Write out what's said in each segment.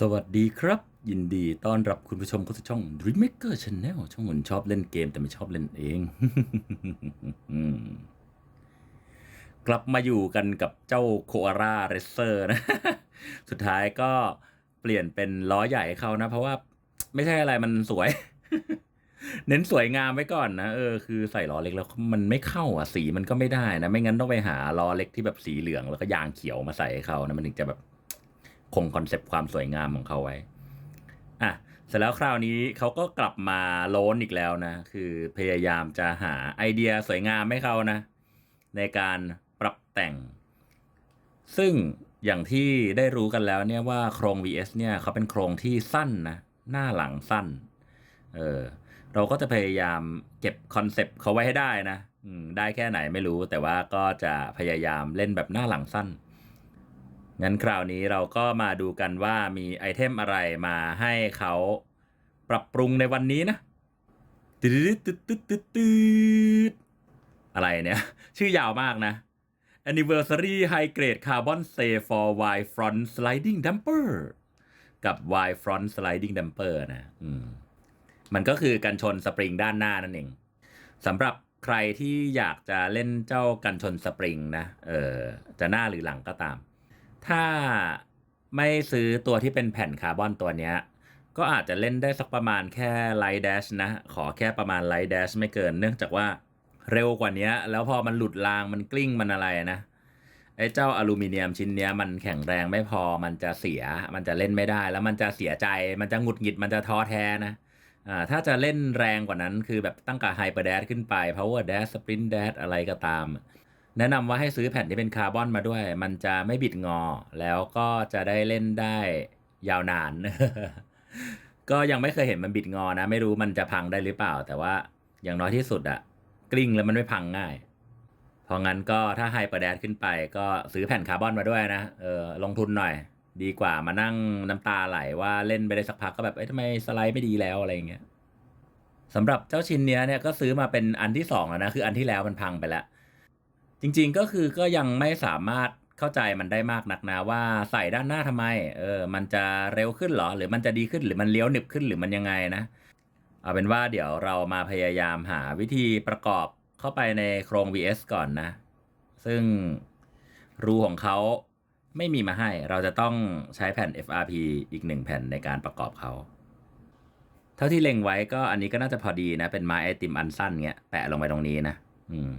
สวัสดีครับ ยินดีต้อนรับคุณผู้ชมเข้าสู่ช่อง Dreammaker Channel ช่องคนชอบเล่นเกมแต่ไม่ชอบเล่นเอง กลับมาอยู่กันกับเจ้าโคอาร่าเรเซอร์นะ สุดท้ายก็เปลี่ยนเป็นล้อใหญ่เขานะ เพราะว่าไม่ใช่อะไรมันสวย เน้นสวยงามไว้ก่อนนะ เออคือใส่ล้อเล็กแล้วมันไม่เข้าอะสีมันก็ไม่ได้นะ ไม่งั้นต้องไปหาล้อเล็กที่แบบสีเหลืองแล้วก็ยางเขียวมาใส่ให้เขานะมันถึงจะแบบ คงคอนเซปต์ความสวยงามของเขาไว้ อะ เสร็จแล้วคราวนี้เขาก็กลับมาโลนอีกแล้วนะ คือพยายามจะหาไอเดียสวยงามให้เขานะ ในการปรับแต่ง ซึ่งอย่างที่ได้รู้กันแล้วเนี่ยว่าโครง VS เนี่ยเขาเป็นโครงที่สั้นนะ หน้าหลังสั้น เออ เราก็จะพยายามเก็บคอนเซปต์เขาไว้ให้ได้นะได้แค่ไหนไม่รู้แต่ว่าก็จะพยายามเล่นแบบหน้าหลังสั้น งั้นคราวนี้เราก็มาดูกันว่ามีไอเทมอะไรมาให้เขาปรับปรุงในวันนี้นะตึ๊ดตึ๊ดตึ๊ดตึ๊ดตึ๊ดอะไรเนี่ย ชื่อยาวมากนะ Anniversary High Grade Carbon Stay for Wide Front Sliding Damper กับ Wide Front Sliding Damper นะอืมมันก็คือกันชนสปริงด้านหน้านั่นเองสำหรับใครที่อยากจะเล่นเจ้ากันชนสปริงนะเออจะหน้าหรือหลังก็ตาม ถ้าไม่ซื้อตัวที่เป็นแผ่นคาร์บอนตัวเนี้ย ก็อาจจะเล่นได้สักประมาณแค่ไลท์แดชนะ ขอแค่ประมาณไลท์แดชไม่เกิน เนื่องจากว่าเร็วกว่านี้แล้วพอมันหลุดรางมันกลิ้งมันอะไรนะไอ้เจ้าอลูมิเนียมชิ้นเนี้ยมันแข็งแรงไม่พอมันจะเสีย มันจะเล่นไม่ได้ แล้วมันจะเสียใจ มันจะหงุดหงิดมันจะท้อแท้นะอ่าถ้าจะเล่นแรงกว่านั้นคือแบบตั้งกับไฮเปอร์แดชขึ้นไป power dash sprint dash อะไรก็ตาม แนะนำว่าให้ซื้อแผ่นที่เป็นคาร์บอนมาด้วย มันจะไม่บิดงอ แล้วก็จะได้เล่นได้ยาวนาน ก็ยังไม่เคยเห็นมันบิดงอนะ ไม่รู้มันจะพังได้หรือเปล่า แต่ว่าอย่างน้อยที่สุดอะกลิ้งแล้วมันไม่พังง่าย เพราะงั้นก็ถ้าไฮเปอร์แดชขึ้นไป ก็ซื้อแผ่นคาร์บอนมาด้วยนะเออลงทุนหน่อย ดีกว่ามานั่งน้ำตาไหลว่าเล่นไปได้สักพักก็แบบเอ้ยทำไมสไลด์ไม่ดีแล้วอะไรอย่างเงี้ยสำหรับเจ้าชิ้นเนี้ยเนี่ยก็ซื้อมาเป็นอันที่สองแล้วนะคืออันที่แล้วมันพังไปแล้ว จริงๆก็คือก็ยังไม่สามารถเข้าใจมันได้มากนักนะว่าใส่ด้านหน้าทำไม เออ มันจะเร็วขึ้นหรอ หรือมันจะดีขึ้นหรือมันเลี้ยวหนึบขึ้นหรือมันยังไงนะ เอาเป็นว่าเดี๋ยวเรามาพยายามหาวิธีประกอบเข้าไปในโครง VS ก่อนนะ ซึ่งรูของเขาไม่มีมาให้ เราจะต้องใช้แผ่น FRP อีกหนึ่งแผ่นในการประกอบเขา เท่าที่เล็งไว้ก็อันนี้ก็น่าจะพอดีนะ เป็นไม้ไอติมอันสั้นเงี้ยแปะลงไปตรงนี้นะ อืม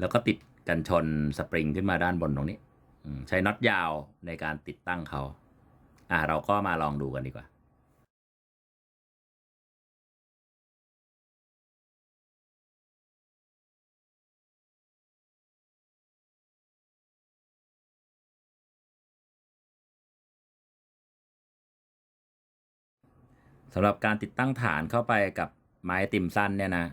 แล้วก็ติดกันชนสปริงขึ้นมาด้านบนตรงนี้ใช้น็อตยาวในการติดตั้งเขาอ่าเราก็มาลองดูกันดีกว่าสำหรับการติดตั้งฐานเข้าไปกับไม้ติมสั้นเนี่ยนะ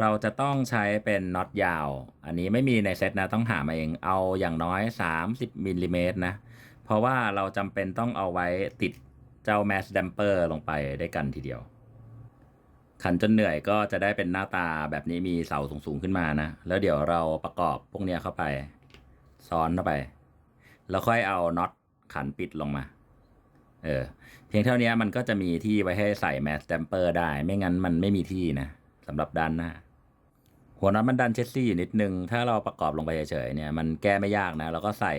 เราจะต้องใช้เป็นน็อตยาว อันนี้ไม่มีในเซตนะต้องหามาเองเอาอย่างน้อย 30มิลลิเมตรนะ เพราะว่าเราจำเป็นต้องเอาไว้ติดเจ้าแมสดัมเปอร์ลงไปได้วยกันทีเดียว ขันจนเหนื่อยก็จะได้เป็นหน้าตาแบบนี้มีเสาสูงๆขึ้นมานะ แล้วเดี๋ยวเราประกอบพวกเนี้ยเข้าไป ซ้อนเข้าไป แล้วค่อยเอาน็อตขันปิดลงมา เออ เพียงเท่านี้มันก็จะมีที่ไว้ให้ใส่แมส d ดมเปอร์ได้ ไม่งั้นมันไม่มีที่นะ สำหรับด้านหน้า หัวน็อตมันดันเชสซี่อยู่นิดนึง ถ้าเราประกอบลงไปเฉยๆเนี่ยมันแก้ไม่ยากนะ เราก็ใส่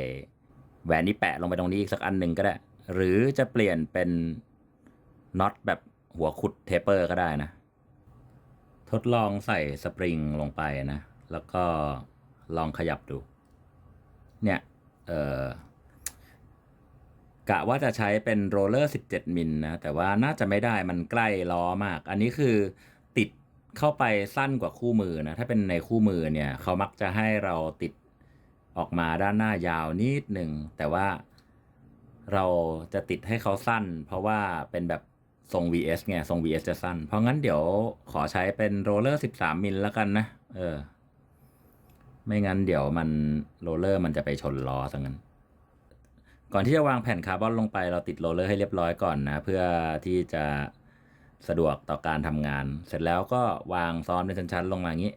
แหวนนี้แปะลงไปตรงนี้อีกสักอันหนึ่งก็ได้ หรือจะเปลี่ยนเป็นน็อตแบบหัวขุดเทปเปอร์ก็ได้นะ ทดลองใส่สปริงลงไปนะ แล้วก็ลองขยับดู เนี่ย เออกะว่าจะใช้เป็นโรลเลอร์ 17 มิลนะ แต่ว่าน่าจะไม่ได้มันใกล้ล้อมาก อันนี้คือ เข้าไปสั้นกว่าคู่มือนะถ้าเป็นในคู่มือเนี่ยเขามักจะให้เราติดออกมาด้านหน้ายาวนิดหนึ่งแต่ว่าเราจะติดให้เขาสั้น เพราะว่าเป็นแบบทรง VS ไงทรง VS จะสั้น เพราะงั้นเดี๋ยวขอใช้เป็นโรลเลอร์13มิลแล้วกันนะเออ ไม่งั้นเดี๋ยวมันโรลเลอร์มันจะไปชนล้อซะงั้น ก่อนที่จะวางแผ่นคาร์บอนลงไปเราติดโรลเลอร์ให้เรียบร้อยก่อนนะ เพื่อที่จะ สะดวกต่อการทำงาน เสร็จแล้วก็วางซ้อนเป็นชั้นๆ ลงมาอย่างนี้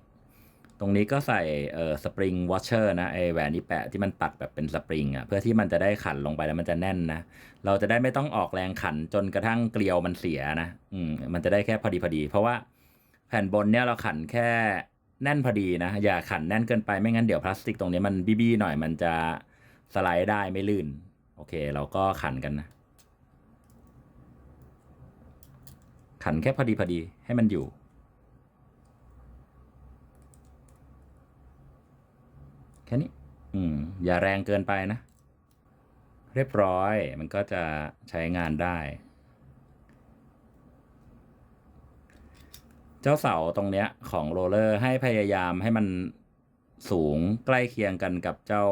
ตรงนี้ก็ใส่เอ่อสปริงวอชเชอร์นะไอแหวนนี้แปะที่มันปักแบบเป็นสปริงอะเพื่อที่มันจะได้ขันลงไปแล้วมันจะแน่นนะ เราจะได้ไม่ต้องออกแรงขันจนกระทั่งเกลียวมันเสียนะอืมมันจะได้แค่พอดีพอดี เพราะว่าแผ่นบนเนี่ยเราขันแค่แน่นพอดีนะ อย่าขันแน่นเกินไปไม่งั้นเดี๋ยวพลาสติกตรงนี้มันบี้ๆหน่อยมันจะสไลด์ได้ไม่ลื่น โอเค เราก็ขันกันนะ ขันแค่พอดีพอดีให้มันอยู่ แค่นี้ อืม อย่าแรงเกินไปนะ เรียบร้อยมันก็จะใช้งานได้ เจ้าเสาตรงเนี้ยของโรลเลอร์ให้พยายามให้มันสูงใกล้เคียงกันกับเจ้า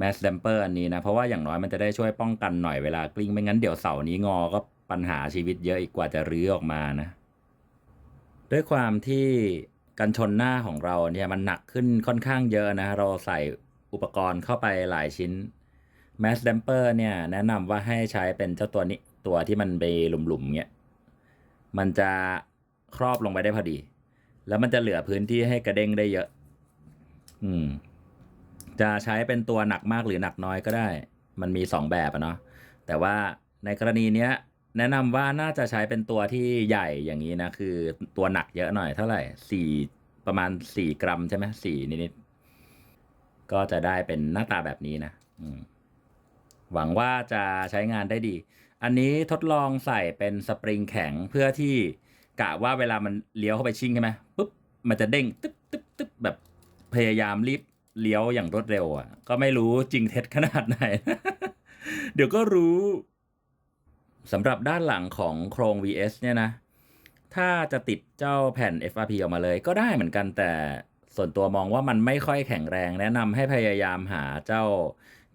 Mass Damper อันนี้นะ เพราะว่าอย่างน้อยมันจะได้ช่วยป้องกันหน่อยเวลากลิ้ง ไม่งั้นเดี๋ยวเสานี้งอก็ ปัญหาชีวิตเยอะอีกกว่าจะรื้อออกมานะ ด้วยความที่กันชนหน้าของเราเนี่ยมันหนักขึ้นค่อนข้างเยอะนะ เราใส่อุปกรณ์เข้าไปหลายชิ้น Mass Damper เนี่ยแนะนำว่าให้ใช้เป็นเจ้าตัวนี้ตัวที่มันไปหลุมๆเนี่ยมันจะครอบลงไปได้พอดี แล้วมันจะเหลือพื้นที่ให้กระเด้งได้เยอะ อืม จะใช้เป็นตัวหนักมากหรือหนักน้อยก็ได้ มันมีสองแบบอะเนาะแต่ว่าในกรณีเนี้ย แนะนำว่าน่าจะใช้เป็นตัวที่ใหญ่อย่างนี้นะ คือตัวหนักเยอะหน่อยเท่าไหร่สี่ประมาณสี่กรัมใช่ไหมสี่นิดๆก็จะได้เป็นหน้าตาแบบนี้นะหวังว่าจะใช้งานได้ดี อันนี้ทดลองใส่เป็นสปริงแข็งเพื่อที่กะว่าเวลามันเลี้ยวเข้าไปชิ่งใช่ไหมปุ๊บมันจะเด้งตึ๊บตึ๊บตึ๊บแบบพยายามรีบเลี้ยวอย่างรวดเร็วอะ ก็ไม่รู้จริงเท็จขนาดไหน เดี๋ยวก็รู้ สำหรับด้านหลังของโครง VS เนี่ยนะ ถ้าจะติดเจ้าแผ่น FRP ออกมาเลยก็ได้เหมือนกันแต่ส่วนตัวมองว่ามันไม่ค่อยแข็งแรง แนะนำให้พยายามหาเจ้า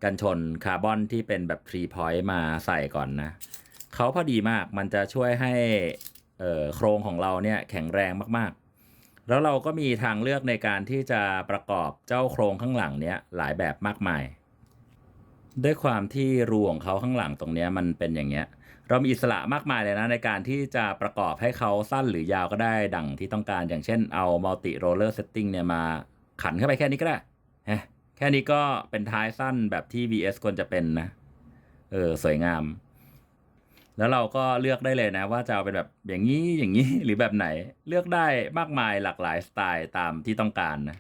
กันชนคาร์บอนที่เป็นแบบ 3 point มาใส่ก่อนนะ เขาพอดีมากมันจะช่วยให้โครงของเราเนี่ยแข็งแรงมากๆ แล้วเราก็มีทางเลือกในการที่จะประกอบเจ้าโครงข้างหลังเนี้ยหลายแบบมากมาย ด้วยความที่รูของเขาข้างหลังตรงเนี้ยมันเป็นอย่างเงี้ย เรามีอิสระมากมายเลยนะในการที่จะประกอบให้เขาสั้นหรือยาวก็ได้ดังที่ต้องการอย่างเช่นเอา multi roller setting เนี่ยมาขันเข้าไปแค่นี้ก็ได้ฮะแค่นี้ก็เป็นท้ายสั้นแบบที่ VS ควรจะเป็นนะ เออ สวยงาม แล้วเราก็เลือกได้เลยนะ ว่าจะเอาเป็นแบบอย่างนี้อย่างนี้หรือแบบไหน เลือกได้มากมายหลากหลายสไตล์ตามที่ต้องการนะ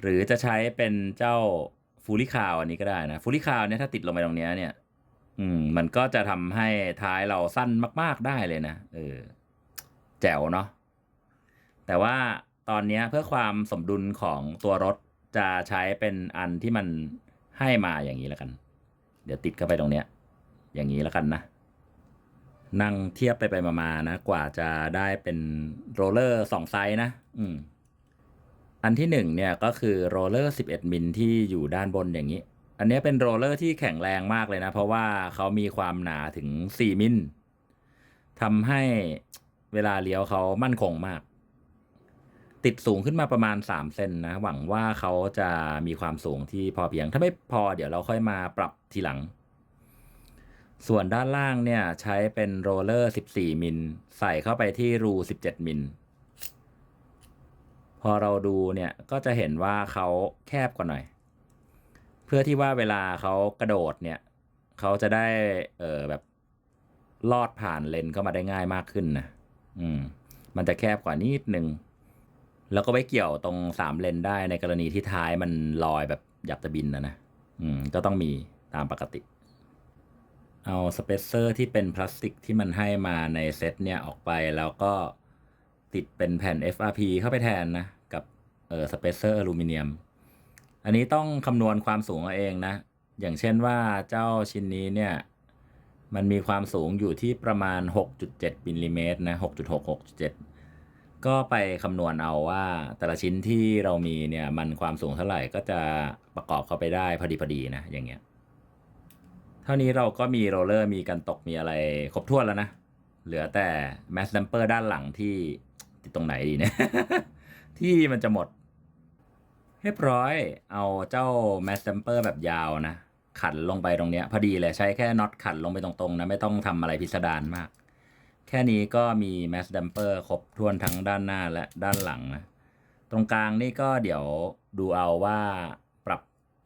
หรือจะใช้เป็นเจ้าฟูลิคาวอันนี้ก็ได้นะฟูลิคาวเนี่ยถ้าติดลงไปตรงนี้เนี่ย อืม มันก็จะทำให้ท้ายเราสั้นมาก ๆได้เลยนะเออแจ๋วเนาะแต่ว่าตอนนี้เพื่อความสมดุลของตัวรถจะใช้เป็นอันที่มันให้มาอย่างนี้แล้วกัน เดี๋ยวติดเข้าไปตรงเนี้ย อย่างนี้แล้วกันนะ นั่งเทียบไปไปมาๆนะ กว่าจะได้เป็นโรลเลอร์สองไซส์นะ อืม อันที่หนึ่งเนี่ยก็คือโรลเลอร์11มิลที่อยู่ด้านบนอย่างนี้ อันนี้เป็นโรลเลอร์ที่แข็งแรงมากเลยนะ เพราะว่าเขามีความหนาถึง 4 มิลทำให้เวลาเลี้ยวเขามั่นคงมาก ติดสูงขึ้นมาประมาณ 3 เซนนะ หวังว่าเขาจะมีความสูงที่พอเพียง ถ้าไม่พอเดี๋ยวเราค่อยมาปรับทีหลัง ส่วนด้านล่างเนี่ยใช้เป็นโรลเลอร์ 14 มิลใส่เข้าไปที่รู 17 มิลพอเราดูเนี่ยก็จะเห็นว่าเขาแคบกว่าหน่อย พื่อที่ว่าเวลาเขากระโดดเนี่ยเขาจะได้เออแบบลอดผ่านเลนเข้ามาได้ง่ายมากขึ้นนะอืม มันจะแคบกว่านิดนึง แล้วก็ไว้เกี่ยวตรงสามเลนได้ในกรณีที่ท้ายมันลอยแบบอยากจะบินนะนะอืม ก็ต้องมีตามปกติ เอาสเปเซอร์ที่เป็นพลาสติกที่มันให้มาในเซตเนี่ยออกไปแล้วก็ติดเป็นแผ่น FRP เข้าไปแทนนะ กับเออสเปเซอร์อลูมิเนียม อันนี้ต้องคำนวณความสูงเอาเองนะ อย่างเช่นว่าเจ้าชิ้นนี้เนี่ยมันมีความสูงอยู่ที่ประมาณ 6.7มิลลิเมตรนะ 6.6 6.7 ก็ไปคำนวณเอาว่าแต่ละชิ้นที่เรามีเนี่ยมันความสูงเท่าไหร่ก็จะประกอบเข้าไปได้พอดีพอดีนะ อย่างเงี้ย เท่านี้เราก็มีโรลเลอร์มีกันตกมีอะไรครบถ้วนแล้วนะ เหลือแต่แมส d ดมเปอร์ด้านหลังที่ติดตรงไหนดีเนี่ย ที่มันจะหมด เรียบร้อย เอาเจ้าแมส d ดมเปอร์แบบยาวนะ ขันลงไปตรงเนี้ย พอดีเลยใช้แค่น็อตขันลงไปตรงๆนะ ไม่ต้องทำอะไรพิสดารมาก แค่นี้ก็มีแมส d ดมเปอร์ครบถ้วนทั้งด้านหน้าและด้านหลังนะ ตรงกลางนี่ก็เดี๋ยวดูเอาว่าปรับ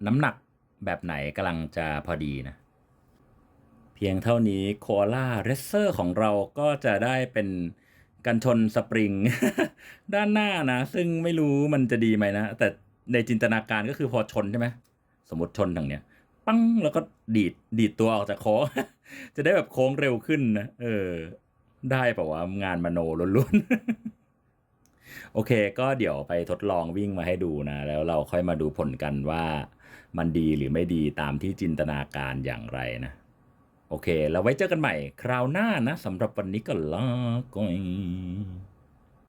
น้ำหนักแบบไหนกำลังจะพอดีนะเพียงเท่านี้โคอาล่าเรสเซอร์ของเราก็จะได้เป็นกันชนสปริง ด้านหน้านะ ซึ่งไม่รู้มันจะดีไหมนะ แต่ ในจินตนาการก็คือพอชนใช่ไหมสมมติชนทางเนี้ยปังแล้วก็ดีดดีดตัวออกจากโค้งจะได้แบบโค้งเร็วขึ้นนะเออ ได้ป่าวะงานมโนล้วนๆ โอเค ก็เดี๋ยวไปทดลองวิ่งมาให้ดูนะ แล้วเราค่อยมาดูผลกันว่ามันดีหรือไม่ดีตามที่จินตนาการอย่างไรนะ โอเค แล้วไว้เจอกันใหม่ คราวหน้านะสำหรับวันนี้ก็ลาก่อย